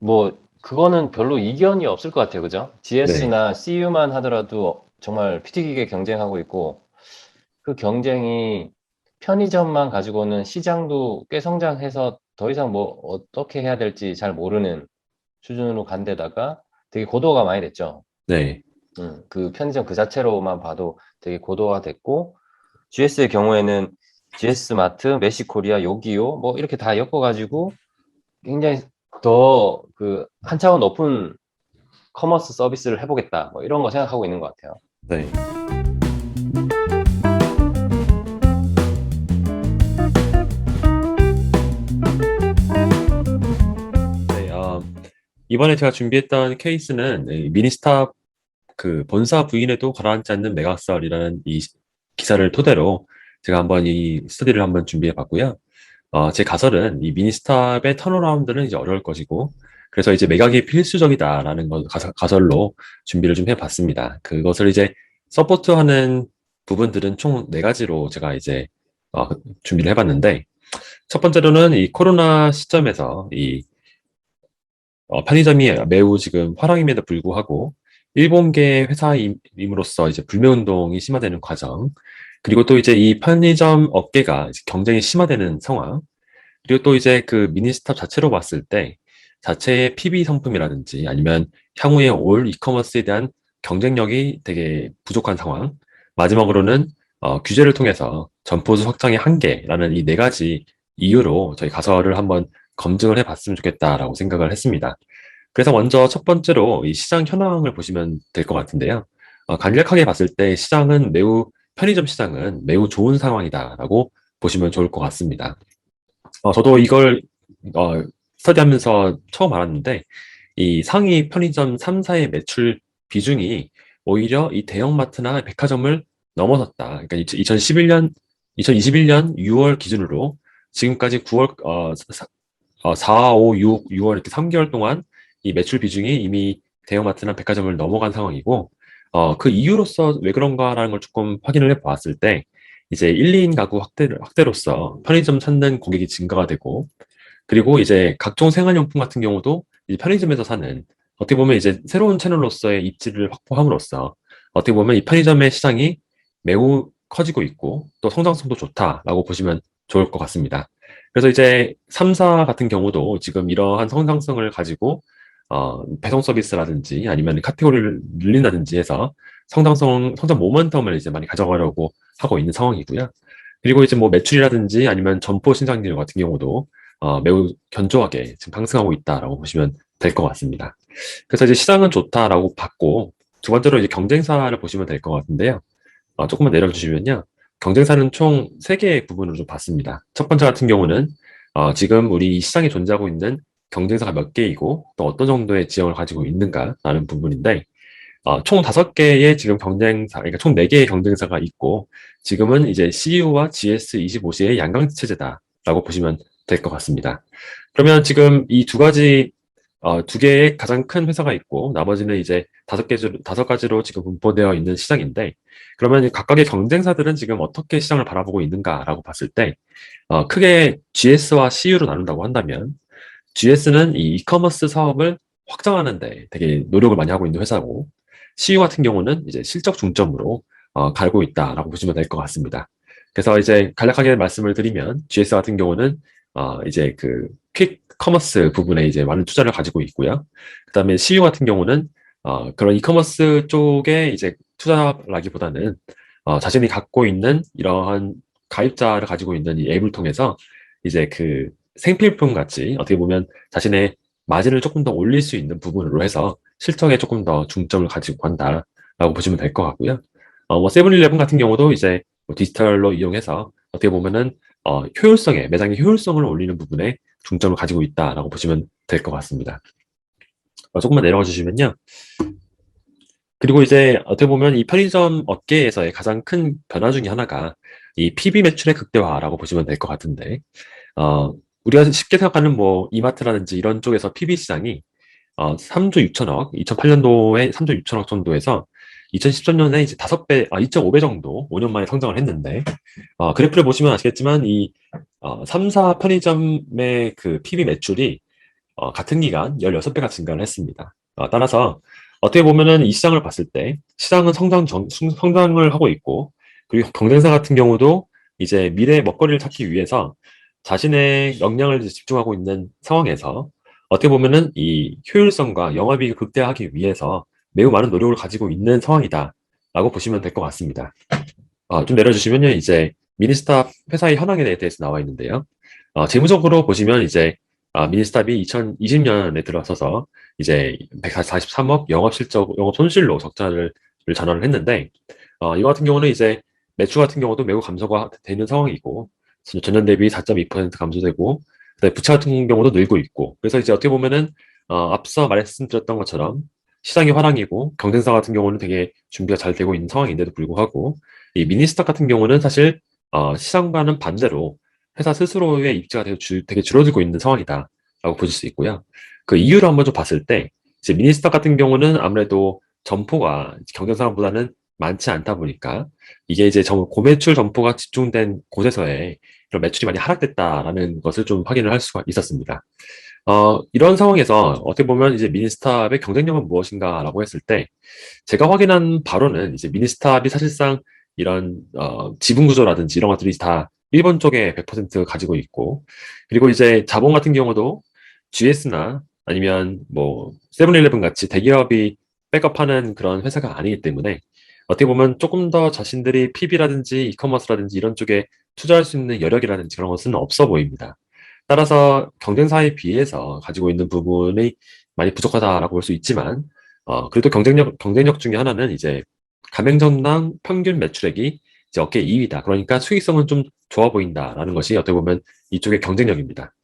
뭐 그거는 별로 이견이 없을 것 같아요. 그죠? GS나 CU만 하더라도 정말 피튀기게 경쟁하고 있고 그 경쟁이 편의점만 가지고는 시장도 꽤 성장해서 더 이상 뭐 어떻게 해야 될지 잘 모르는 수준으로 간 데다가 되게 고도화가 많이 됐죠. 네. 음, 그 편의점 그 자체로만 봐도 되게 고도화 됐고 GS의 경우에는 GS 마트, 메시코리아, 요기요 뭐 이렇게 다 엮어가지고 굉장히 더 그 한 차원 높은 커머스 서비스를 해보겠다 뭐 이런 거 생각하고 있는 것 같아요. 네. 네, 어, 이번에 제가 준비했던 케이스는 이 미니스탑 그 본사 부인에도 가라앉지 않는 메가설이라는 이 기사를 토대로 제가 한번 이 스터디를 한번 준비해 봤고요. 어, 제 가설은 이 미니스탑의 턴어라운드는 이제 어려울 것이고, 그래서 이제 매각이 필수적이다라는 것 가설, 가설로 준비를 좀 해봤습니다. 그것을 이제 서포트하는 부분들은 총 네 가지로 제가 이제 어, 준비를 해봤는데, 첫 번째로는 이 코로나 시점에서 이 어, 편의점이 매우 지금 화랑임에도 불구하고 일본계 회사임으로써 이제 불매 운동이 심화되는 과정, 그리고 또 이제 이 편의점 업계가 경쟁이 심화되는 상황, 그리고 또 이제 그 미니스탑 자체로 봤을 때 자체의 PB 상품이라든지 아니면 향후에 올 이커머스에 대한 경쟁력이 되게 부족한 상황, 마지막으로는 어, 규제를 통해서 점포수 확장의 한계라는 이 네 가지 이유로 저희 가설을 한번 검증을 해봤으면 좋겠다라고 생각을 했습니다. 그래서 먼저 첫 번째로 이 시장 현황을 보시면 될 것 같은데요. 어, 간략하게 봤을 때 시장은 매우 편의점 시장은 매우 좋은 상황이다라고 보시면 좋을 것 같습니다. 어, 저도 이걸 어, 스터디하면서 처음 알았는데 이 상위 편의점 3사의 매출 비중이 오히려 이 대형마트나 백화점을 넘어섰다. 그러니까 2011년 2021년 6월 기준으로 지금까지 9월 어, 4, 5, 6, 6월 이렇게 3개월 동안 이 매출 비중이 이미 대형마트나 백화점을 넘어간 상황이고 어, 그 이유로서 왜 그런가라는 걸 조금 확인을 해 보았을 때 이제 1, 2인 가구 확대, 확대로서 편의점 찾는 고객이 증가가 되고 그리고 이제 각종 생활용품 같은 경우도 이 편의점에서 사는 어떻게 보면 이제 새로운 채널로서의 입지를 확보함으로써 어떻게 보면 이 편의점의 시장이 매우 커지고 있고 또 성장성도 좋다라고 보시면 좋을 것 같습니다. 그래서 이제 3사 같은 경우도 지금 이러한 성장성을 가지고 어, 배송 서비스라든지 아니면 카테고리를 늘린다든지 해서 성장성, 성장 모멘텀을 이제 많이 가져가려고 하고 있는 상황이고요. 그리고 이제 뭐 매출이라든지 아니면 점포 신장률 같은 경우도 어, 매우 견조하게 지금 상승하고 있다라고 보시면 될 것 같습니다. 그래서 이제 시장은 좋다라고 봤고 두 번째로 이제 경쟁사를 보시면 될 것 같은데요. 어, 조금만 내려주시면요. 경쟁사는 총 세 개의 부분으로 좀 봤습니다. 첫 번째 같은 경우는 어, 지금 우리 시장에 존재하고 있는 경쟁사가 몇 개이고 또 어떤 정도의 지형을 가지고 있는가라는 부분인데 어, 총 다섯 개의 지금 경쟁사, 그러니까 총 네 개의 경쟁사가 있고 지금은 이제 CU와 GS25시의 양강 체제다라고 보시면 될 것 같습니다. 그러면 지금 이 두 가지 어, 두 개의 가장 큰 회사가 있고 나머지는 이제 다섯 개 다섯 가지로 지금 분포되어 있는 시장인데 그러면 각각의 경쟁사들은 지금 어떻게 시장을 바라보고 있는가라고 봤을 때 어, 크게 GS와 CU로 나눈다고 한다면 GS는 이 이커머스 사업을 확장하는데 되게 노력을 많이 하고 있는 회사고 CU 같은 경우는 이제 실적 중점으로 어, 갈고 있다라고 보시면 될 것 같습니다. 그래서 이제 간략하게 말씀을 드리면 GS 같은 경우는 어, 이제 그 퀵 커머스 부분에 이제 많은 투자를 가지고 있고요. 그다음에 CU 같은 경우는 어, 그런 이커머스 쪽에 이제 투자라기보다는 어, 자신이 갖고 있는 이러한 가입자를 가지고 있는 이 앱을 통해서 이제 그 생필품 같이 어떻게 보면 자신의 마진을 조금 더 올릴 수 있는 부분으로 해서 실적에 조금 더 중점을 가지고 간다라고 보시면 될 것 같고요. 어, 뭐 세븐일레븐 같은 경우도 이제 뭐 디지털로 이용해서 어떻게 보면은 어, 효율성에 매장의 효율성을 올리는 부분에 중점을 가지고 있다라고 보시면 될 것 같습니다. 어, 조금만 내려가 주시면요. 그리고 이제 어떻게 보면 이 편의점 업계에서의 가장 큰 변화 중에 하나가 이 PB 매출의 극대화라고 보시면 될 것 같은데, 어, 우리가 쉽게 생각하는 뭐 이마트라든지 이런 쪽에서 PB 시장이 어, 3조 6천억, 2008년도에 3조 6천억 정도에서 2013년에 이제 5배, 아, 2.5배 정도 5년 만에 성장을 했는데, 어, 그래프를 보시면 아시겠지만 이 어, 3, 4 편의점의 그 PB 매출이 어, 같은 기간 16배가 증가를 했습니다. 어, 따라서 어떻게 보면은 이 시장을 봤을 때 시장은 성장 정- 성- 성장을 하고 있고 그리고 경쟁사 같은 경우도 이제 미래의 먹거리를 찾기 위해서 자신의 역량을 집중하고 있는 상황에서 어떻게 보면은 이 효율성과 영업이익을 극대화하기 위해서 매우 많은 노력을 가지고 있는 상황이다 라고 보시면 될 것 같습니다. 어, 좀 내려주시면요, 이제 미니스탑 회사의 현황에 대해서 나와 있는데요. 어, 재무적으로 보시면 이제 아, 미니스탑이 2020년에 들어서서 이제 143억 영업 실적, 영업 손실로 적자를 전환을 했는데, 어, 이거 같은 경우는 이제 매출 같은 경우도 매우 감소가 되는 상황이고, 전년 대비 4.2% 감소되고, 그다음에 부채 같은 경우도 늘고 있고, 그래서 이제 어떻게 보면은 어, 앞서 말씀드렸던 것처럼 시장이 화랑이고 경쟁사 같은 경우는 되게 준비가 잘 되고 있는 상황인데도 불구하고 이 미니스탑 같은 경우는 사실 어, 시장과는 반대로 회사 스스로의 입지가 되게, 줄- 되게 줄어들고 있는 상황이다라고 보실 수 있고요. 그 이유를 한번 좀 봤을 때 이제 미니스탑 같은 경우는 아무래도 점포가 경쟁사보다는 많지 않다 보니까 이게 이제 점, 고매출 점포가 집중된 곳에서의 이런 매출이 많이 하락됐다라는 것을 좀 확인을 할 수가 있었습니다. 어, 이런 상황에서 어떻게 보면 이제 미니스탑의 경쟁력은 무엇인가라고 했을 때 제가 확인한 바로는 이제 미니스탑이 사실상 이런 어, 지분 구조라든지 이런 것들이 다 일본 쪽에 100% 가지고 있고 그리고 이제 자본 같은 경우도 GS나 아니면 뭐 세븐일레븐 같이 대기업이 백업하는 그런 회사가 아니기 때문에 어떻게 보면 조금 더 자신들이 PB라든지 이커머스라든지 이런 쪽에 투자할 수 있는 여력이라든지 그런 것은 없어 보입니다. 따라서 경쟁사에 비해서 가지고 있는 부분이 많이 부족하다라고 볼 수 있지만, 어, 그래도 경쟁력, 경쟁력 중에 하나는 이제 가맹점당 평균 매출액이 이제 업계 2위다. 그러니까 수익성은 좀 좋아 보인다라는 것이 어떻게 보면 이쪽의 경쟁력입니다.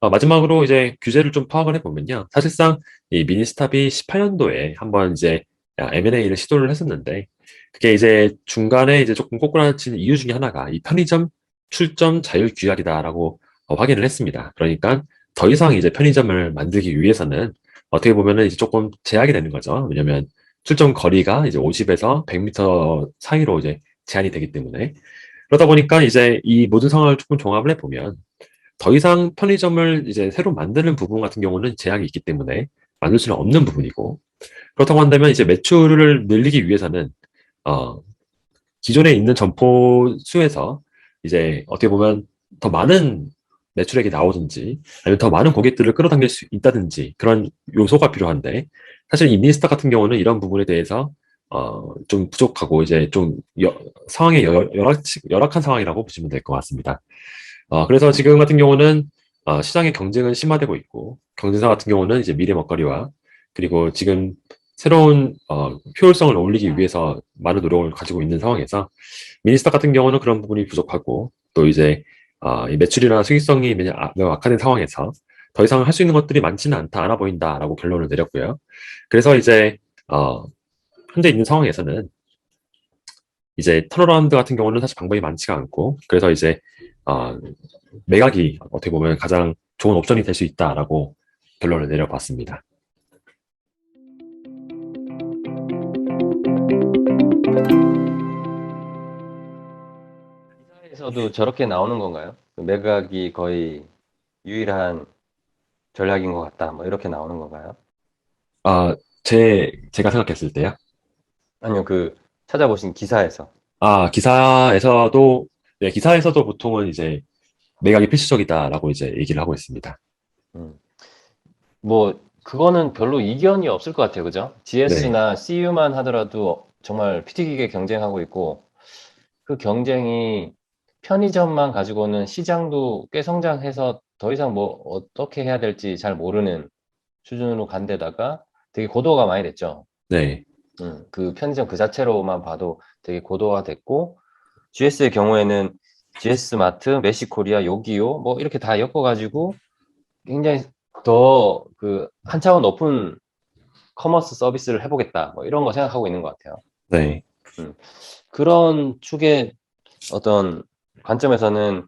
어, 마지막으로 이제 규제를 좀 파악을 해보면요. 사실상 이 미니스탑이 18년도에 한번 이제 M&A를 시도를 했었는데, 그게 이제 중간에 이제 조금 꼬꾸라치는 이유 중에 하나가 이 편의점 출점 자율 규약이다라고 어, 확인을 했습니다. 그러니까 더 이상 이제 편의점을 만들기 위해서는 어떻게 보면은 이제 조금 제약이 되는 거죠. 왜냐면 출점 거리가 이제 50에서 100m 사이로 이제 제한이 되기 때문에 그러다 보니까 이제 이 모든 상황을 조금 종합을 해보면 더 이상 편의점을 이제 새로 만드는 부분 같은 경우는 제약이 있기 때문에 만들 수는 없는 부분이고 그렇다고 한다면 이제 매출을 늘리기 위해서는 어 기존에 있는 점포 수에서 이제 어떻게 보면 더 많은 매출액이 나오든지 아니면 더 많은 고객들을 끌어당길 수 있다든지 그런 요소가 필요한데 사실 이 미니스타 같은 경우는 이런 부분에 대해서 어, 좀 부족하고 이제 좀 여- 상황이 여- 열악, 열악한 상황이라고 보시면 될 것 같습니다. 어, 그래서 지금 같은 경우는 어, 시장의 경쟁은 심화되고 있고 경쟁사 같은 경우는 이제 미래 먹거리와 그리고 지금 새로운 어, 효율성을 올리기 위해서 많은 노력을 가지고 있는 상황에서 미니스타 같은 경우는 그런 부분이 부족하고 또 이제 어, 이 매출이나 수익성이 매우 아- 매우 악화된 상황에서 더 이상 할 수 있는 것들이 많지는 않다, 않아 보인다라고 결론을 내렸고요. 그래서 이제 어, 현재 있는 상황에서는 이제 턴어라운드 같은 경우는 사실 방법이 많지가 않고 그래서 이제 어, 매각이 어떻게 보면 가장 좋은 옵션이 될 수 있다라고 결론을 내려봤습니다. 기사에서도 저렇게 나오는 건가요? 그 매각이 거의 유일한 전략인 것 같다. 뭐 이렇게 나오는 건가요? 아, 제 제가 생각했을 때요. 아니요, 그 찾아보신 기사에서. 아, 기사에서도 네, 기사에서도 보통은 이제 매각이 필수적이다라고 이제 얘기를 하고 있습니다. 음. 뭐 그거는 별로 이견이 없을 것 같아요, 그죠? GS나 CU만 하더라도 정말 피튀기게 경쟁하고 있고 그 경쟁이 편의점만 가지고는 시장도 꽤 성장해서 더 이상 뭐 어떻게 해야 될지 잘 모르는 수준으로 간 데다가 되게 고도가 많이 됐죠. 네, 음, 그 편의점 그 자체로만 봐도 되게 고도화 됐고 GS의 경우에는 GS 마트, 메시코리아, 요기요 뭐 이렇게 다 엮어가지고 굉장히 더 그 한 차원 높은 커머스 서비스를 해보겠다 뭐 이런 거 생각하고 있는 것 같아요. 네, 그런 축의 어떤 관점에서는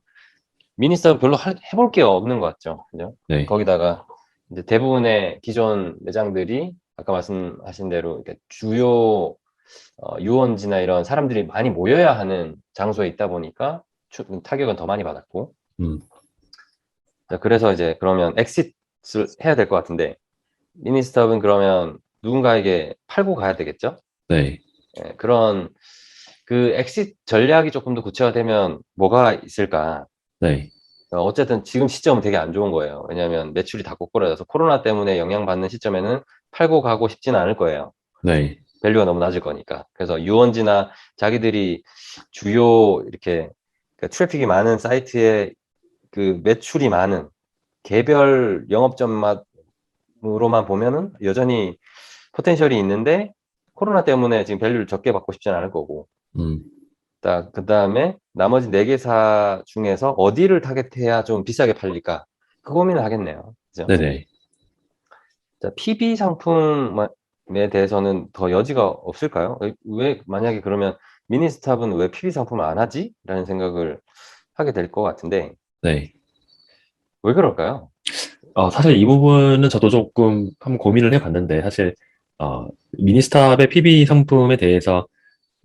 미니스탑 별로 할- 해볼 게 없는 것 같죠. 그죠? 네, 거기다가 이제 대부분의 기존 매장들이 아까 말씀하신 대로 이렇게 주요 어, 유원지나 이런 사람들이 많이 모여야 하는 장소에 있다 보니까 추- 타격은 더 많이 받았고 음, 자, 그래서 이제 그러면 엑시트 해야 될 것 같은데 미니스탑은 그러면 누군가에게 팔고 가야 되겠죠? 네, 예, 그런 그 엑sit 전략이 조금 더 구체화되면 뭐가 있을까? 네, 어, 어쨌든 지금 시점은 되게 안 좋은 거예요. 왜냐하면 매출이 다 꼬꾸라져서 코로나 때문에 영향받는 시점에는 팔고 가고 싶지는 않을 거예요. 네, 밸류가 너무 낮을 거니까. 그래서 유원지나 자기들이 주요 이렇게 그 트래픽이 많은 사이트에 그 매출이 많은 개별 영업점으로만 보면은 여전히 포텐셜이 있는데 코로나 때문에 지금 밸류를 적게 받고 싶지는 않을 거고. 음, 그 다음에 나머지 네 개사 중에서 어디를 타겟해야 좀 비싸게 팔릴까? 그 고민을 하겠네요. 그죠? 네네. 자, PB 상품에 대해서는 더 여지가 없을까요? 왜, 만약에 그러면 미니스탑은 왜 PB 상품을 안 하지? 라는 생각을 하게 될 것 같은데, 네. 왜 그럴까요? 어, 사실 이 부분은 저도 조금 한번 고민을 해봤는데, 사실, 어, 미니스탑의 PB 상품에 대해서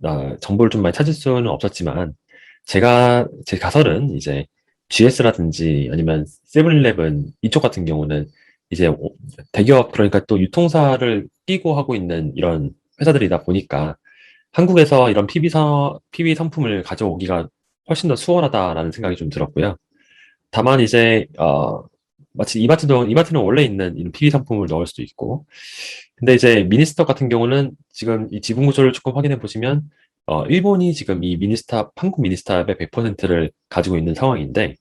어, 정보를 좀 많이 찾을 수는 없었지만, 제가, 제 가설은 이제 GS라든지 아니면 세븐일레븐 이쪽 같은 경우는 이제 오- 대기업, 그러니까 또 유통사를 끼고 하고 있는 이런 회사들이다 보니까 한국에서 이런 PB 사, PB 상품을 가져오기가 훨씬 더 수월하다라는 생각이 좀 들었고요. 다만 이제, 어, 마치 이마트도, 이마트는 원래 있는 이런 PB 상품을 넣을 수도 있고, 근데 이제 미니스탑 같은 경우는 지금 이 지분 구조를 조금 확인해 보시면, 어, 일본이 지금 이 미니스탑, 한국 미니스탑의 100%를 가지고 있는 상황인데,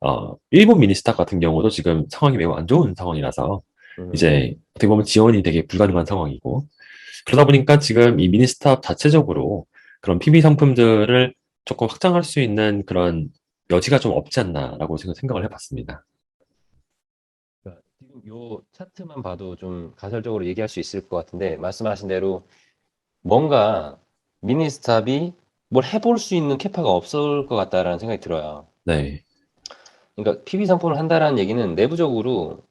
어, 일본 미니스탑 같은 경우도 지금 상황이 매우 안 좋은 상황이라서, 음, 이제 어떻게 보면 지원이 되게 불가능한 상황이고, 그러다 보니까 지금 이 미니스탑 자체적으로 그런 PB 상품들을 조금 확장할 수 있는 그런 여지가 좀 없지 않나라고 생각을 해봤습니다. 요 차트만 봐도 좀 가설적으로 얘기할 수 있을 것 같은데, 말씀하신 대로 뭔가 미니스탑이 뭘 해볼 수 있는 캐파가 없을 것 같다라는 생각이 들어요. 네, 그러니까 PB 상품을 한다라는 얘기는 내부적으로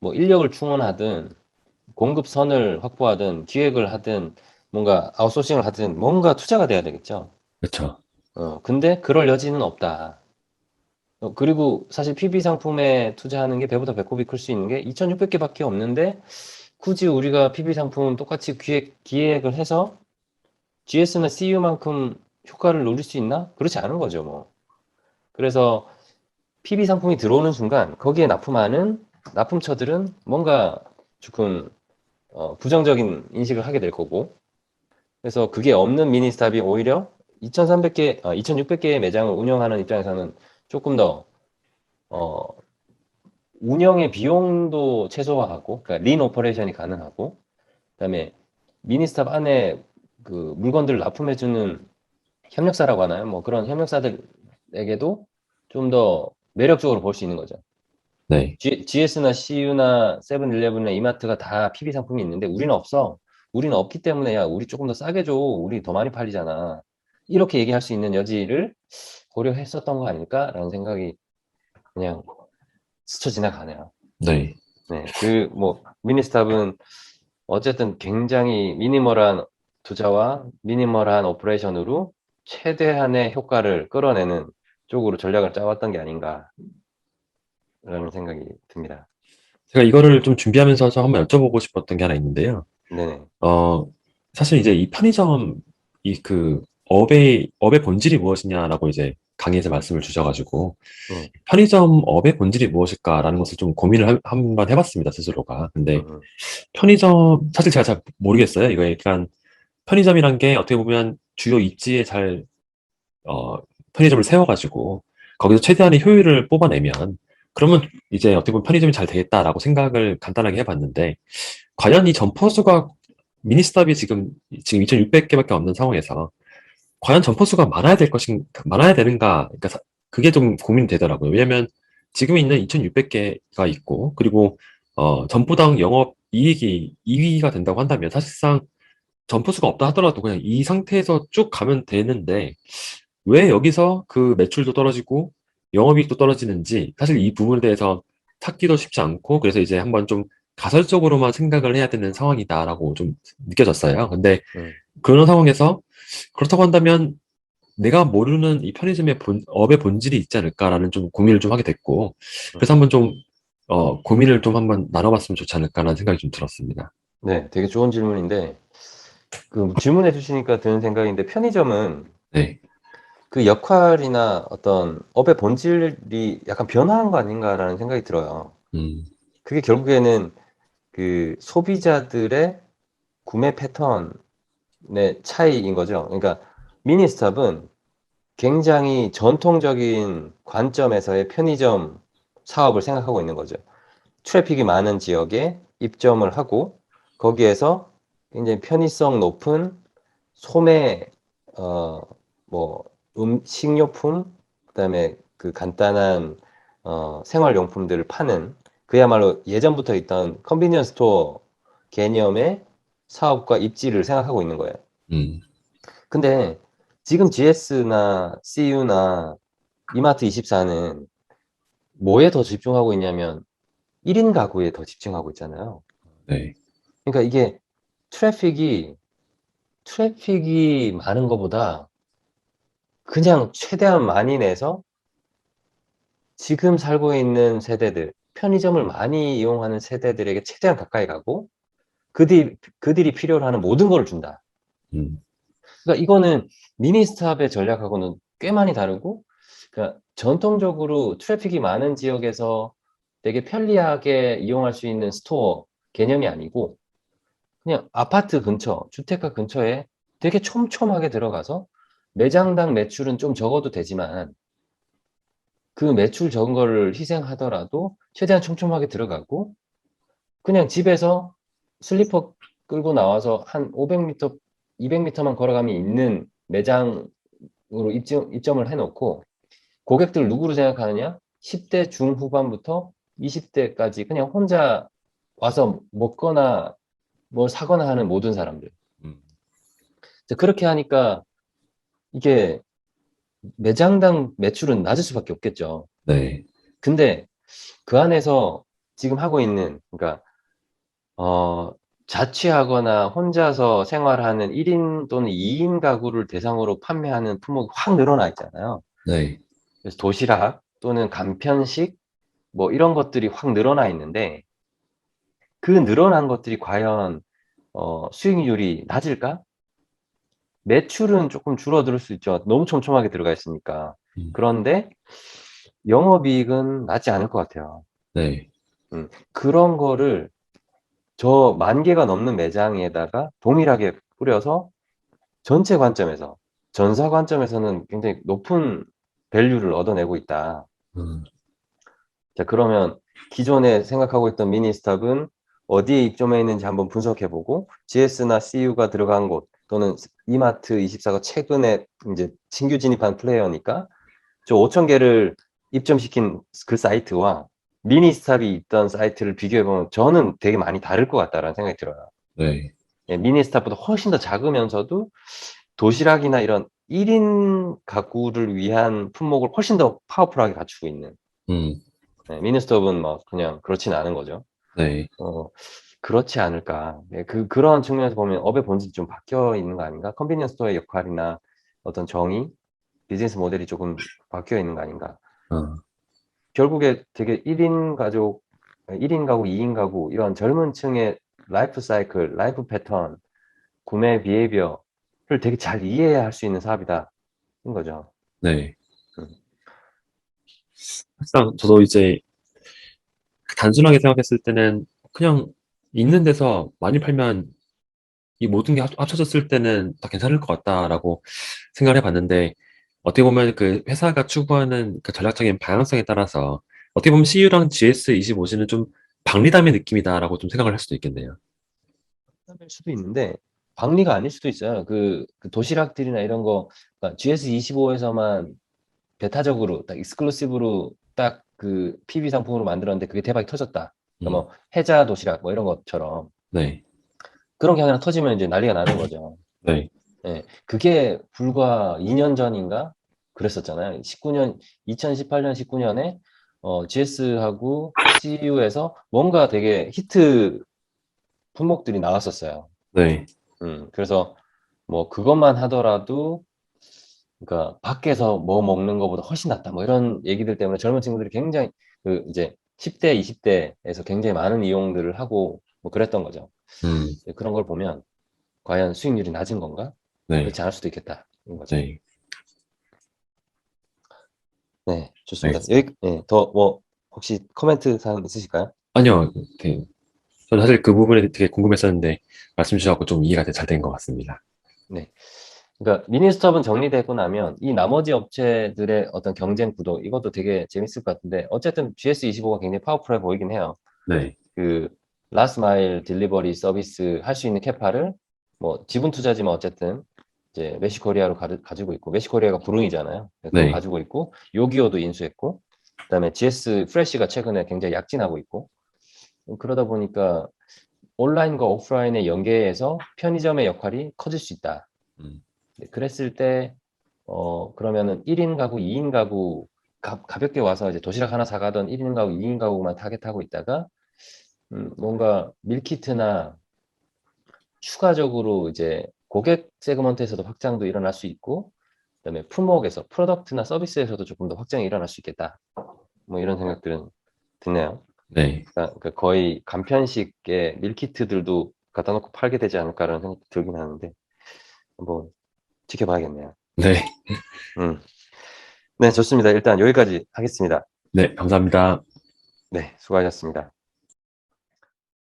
뭐 인력을 충원하든 공급선을 확보하든 기획을 하든 뭔가 아웃소싱을 하든 뭔가 투자가 돼야 되겠죠. 그렇죠. 어, 근데 그럴 여지는 없다. 어, 그리고 사실 PB 상품에 투자하는 게 배보다 배꼽이 클 수 있는 게 2,600개밖에 없는데 굳이 우리가 PB 상품 똑같이 기획, 기획을 해서 GS나 CU만큼 효과를 노릴 수 있나? 그렇지 않은 거죠, 뭐. 그래서 PB 상품이 들어오는 순간 거기에 납품하는 납품처들은 뭔가 조금 어, 부정적인 인식을 하게 될 거고 그래서 그게 없는 미니스탑이 오히려 2,300개, 아, 2,600개의 매장을 운영하는 입장에서는 조금 더 어, 운영의 비용도 최소화하고 그러니까 린 오퍼레이션이 가능하고 그다음에 미니스탑 안에 그 물건들을 납품해 주는 협력사라고 하나요? 뭐 그런 협력사들에게도 좀 더 매력적으로 볼 수 있는 거죠. 네, GS나 CU나 세븐일레븐이나 이마트가 다 PB 상품이 있는데 우리는 없어. 우리는 없기 때문에 야 우리 조금 더 싸게 줘. 우리 더 많이 팔리잖아. 이렇게 얘기할 수 있는 여지를 고려했었던 거 아닐까라는 생각이 그냥 스쳐 지나가네요. 네, 네, 그 뭐 미니스탑은 어쨌든 굉장히 미니멀한 투자와 미니멀한 오퍼레이션으로 최대한의 효과를 끌어내는 쪽으로 전략을 짜왔던 게 아닌가라는 생각이 듭니다. 제가 이거를 좀 준비하면서 좀 한번 여쭤보고 싶었던 게 하나 있는데요. 네네. 어, 사실 이제 이 편의점, 이 그, 업의, 업의 본질이 무엇이냐라고 이제 강의에서 말씀을 주셔가지고, 음. 편의점 업의 본질이 무엇일까라는 것을 좀 고민을 한- 한번 해봤습니다, 스스로가. 근데 음, 음. 편의점, 사실 제가 잘 모르겠어요. 이거 약간, 편의점이란 게 어떻게 보면 주요 입지에 잘, 어, 편의점을 세워가지고, 거기서 최대한의 효율을 뽑아내면, 그러면 이제 어떻게 보면 편의점이 잘 되겠다라고 생각을 간단하게 해봤는데, 과연 이 점포 수가 미니스탑이 지금 지금 2,600개밖에 없는 상황에서 과연 점포 수가 많아야 될 것인 많아야 되는가? 그러니까 사- 그게 좀 고민이 되더라고요. 왜냐하면 지금 있는 2,600개가 있고 그리고 어, 점포당 영업 이익이 2위가 된다고 한다면 사실상 점포 수가 없다 하더라도 그냥 이 상태에서 쭉 가면 되는데 왜 여기서 그 매출도 떨어지고 영업이익도 떨어지는지 사실 이 부분에 대해서 찾기도 쉽지 않고 그래서 이제 한번 좀 가설적으로만 생각을 해야 되는 상황이다라고 좀 느껴졌어요. 근데 음. 그런 상황에서 그렇다고 한다면 내가 모르는 이 편의점의 본, 업의 본질이 있지 않을까라는 좀 고민을 좀 하게 됐고 그래서 한번 좀 어, 고민을 좀 한번 나눠봤으면 좋지 않을까라는 생각이 좀 들었습니다. 네, 되게 좋은 질문인데, 그 질문해 주시니까 드는 생각인데, 편의점은 네, 그 역할이나 어떤 업의 본질이 약간 변화한 거 아닌가라는 생각이 들어요. 음, 그게 결국에는 그 소비자들의 구매 패턴의 차이인 거죠. 그러니까 미니스탑은 굉장히 전통적인 관점에서의 편의점 사업을 생각하고 있는 거죠. 트래픽이 많은 지역에 입점을 하고 거기에서 굉장히 편의성 높은 소매 어뭐 음, 식료품 그다음에 그 간단한 어, 생활용품들을 파는 그야말로 예전부터 있던 컨비니언스 스토어 개념의 사업과 입지를 생각하고 있는 거예요. 음, 근데 지금 GS나 CU나 이마트 24는 뭐에 더 집중하고 있냐면 1인 가구에 더 집중하고 있잖아요. 네, 그러니까 이게 트래픽이 트래픽이 많은 것보다 그냥 최대한 많이 내서 지금 살고 있는 세대들, 편의점을 많이 이용하는 세대들에게 최대한 가까이 가고 그들이, 그들이 필요로 하는 모든 걸 준다. 음, 그러니까 이거는 미니스탑의 전략하고는 꽤 많이 다르고 그러니까 전통적으로 트래픽이 많은 지역에서 되게 편리하게 이용할 수 있는 스토어 개념이 아니고 그냥 아파트 근처, 주택가 근처에 되게 촘촘하게 들어가서 매장당 매출은 좀 적어도 되지만 그 매출 적은 거를 희생하더라도 최대한 촘촘하게 들어가고 그냥 집에서 슬리퍼 끌고 나와서 한 500m, 200m만 걸어가면 있는 매장으로 입점, 입점을 해놓고 고객들 누구로 생각하느냐? 10대 중후반부터 20대까지 그냥 혼자 와서 먹거나 뭘 사거나 하는 모든 사람들. 음, 그렇게 하니까 이게 매장당 매출은 낮을 수밖에 없겠죠. 네, 근데 그 안에서 지금 하고 있는, 그러니까, 어, 자취하거나 혼자서 생활하는 1인 또는 2인 가구를 대상으로 판매하는 품목이 확 늘어나 있잖아요. 네, 그래서 도시락 또는 간편식 뭐 이런 것들이 확 늘어나 있는데 그 늘어난 것들이 과연 어, 수익률이 낮을까? 매출은 조금 줄어들 수 있죠. 너무 촘촘하게 들어가 있으니까. 음. 그런데 영업이익은 낮지 않을 것 같아요. 네, 그런 거를 저 만 개가 넘는 매장에다가 동일하게 뿌려서 전체 관점에서, 전사 관점에서는 굉장히 높은 밸류를 얻어내고 있다. 음, 자, 그러면 기존에 생각하고 있던 미니스탑은 어디에 입점해 있는지 한번 분석해보고 GS나 CU가 들어간 곳 또는 이마트 24가 최근에 이제 신규 진입한 플레이어니까 저 5천 개를 입점시킨 그 사이트와 미니스탑이 있던 사이트를 비교해 보면 저는 되게 많이 다를 것 같다라는 생각이 들어요. 네, 예, 미니스탑보다 훨씬 더 작으면서도 도시락이나 이런 1인 가구를 위한 품목을 훨씬 더 파워풀하게 갖추고 있는 음, 네, 미니스톱은 뭐 그냥 그렇진 않은 거죠. 네, 어, 그렇지 않을까. 네, 그, 그런 측면에서 보면 업의 본질이 좀 바뀌어 있는 거 아닌가? 컨비니언스 스토어의 역할이나 어떤 정의, 비즈니스 모델이 조금 바뀌어 있는 거 아닌가? 어, 결국에 되게 1인 가족, 1인 가구, 2인 가구, 이런 젊은 층의 라이프 사이클, 라이프 패턴, 구매 비헤이비어를 되게 잘 이해할 수 있는 사업이다. 인 거죠. 네. 음. 항상 저도 이제 단순하게 생각했을 때는 그냥 있는 데서 많이 팔면 이 모든 게 합- 합쳐졌을 때는 다 괜찮을 것 같다라고 생각을 해봤는데 어떻게 보면 그 회사가 추구하는 그 전략적인 방향성에 따라서 어떻게 보면 CU랑 GS25G는 좀 박리담의 느낌이다라고 좀 생각을 할 수도 있겠네요. 일 수도 있는데 박리가 아닐 수도 있어요. 그, 그 도시락들이나 이런 거 그러니까 GS25에서만 배타적으로 딱 익스클루시브로 딱 그 PB 상품으로 만들었는데 그게 대박이 터졌다. 그러니까 뭐 해자 도시락 뭐 이런 것처럼. 네, 그런 게 하나 터지면 이제 난리가 나는 거죠. 네, 예, 그게 불과 2년 전인가? 그랬었잖아요. 19년, 2018년, 19년에 어, GS하고 CU에서 뭔가 되게 히트 품목들이 나왔었어요. 네, 음, 그래서 뭐 그것만 하더라도 그러니까 밖에서 뭐 먹는 것보다 훨씬 낫다 뭐 이런 얘기들 때문에 젊은 친구들이 굉장히 그 이제 10대, 20대에서 굉장히 많은 이용들을 하고 뭐 그랬던 거죠. 음, 네, 그런 걸 보면 과연 수익률이 낮은 건가? 네, 그렇지 않을 수도 있겠다. 거죠. 네. 네, 좋습니다. 여기 네, 더뭐 혹시 코멘트 사항 있으실까요? 아니요, 네. 저는 사실 그 부분에 되게 궁금했었는데 말씀 주셔서 좀 이해가 잘 된 것 같습니다. 그러니까 미니스톱은 정리되고 나면 이 나머지 업체들의 어떤 경쟁 구도 이것도 되게 재밌을 것 같은데 어쨌든 GS25가 굉장히 파워풀해 보이긴 해요. 네, 그 라스트 마일 딜리버리 서비스 할 수 있는 캐파를 뭐 지분 투자지만 어쨌든 이제 메시코리아로 가, 가지고 있고 메시코리아가 부릉이잖아요. 그걸 네. 가지고 있고 요기요도 인수했고 그다음에 GS 프레시가 최근에 굉장히 약진하고 있고 그러다 보니까 온라인과 오프라인의 연계에서 편의점의 역할이 커질 수 있다. 음. 네, 그랬을 때, 어, 그러면은 1인 가구, 2인 가구, 가, 가볍게 와서 이제 도시락 하나 사가던 1인 가구, 2인 가구만 타겟하고 있다가, 음, 뭔가 밀키트나 추가적으로 이제 고객 세그먼트에서도 확장도 일어날 수 있고, 그다음에 품목에서, 프로덕트나 서비스에서도 조금 더 확장이 일어날 수 있겠다. 뭐 이런 생각들은 드네요. 네, 그러니까 그 거의 간편식의 밀키트들도 갖다 놓고 팔게 되지 않을까라는 생각도 들긴 하는데, 한번 지켜봐야겠네요. 네, 음. 네, 좋습니다. 일단 여기까지 하겠습니다. 네, 감사합니다. 네, 수고하셨습니다.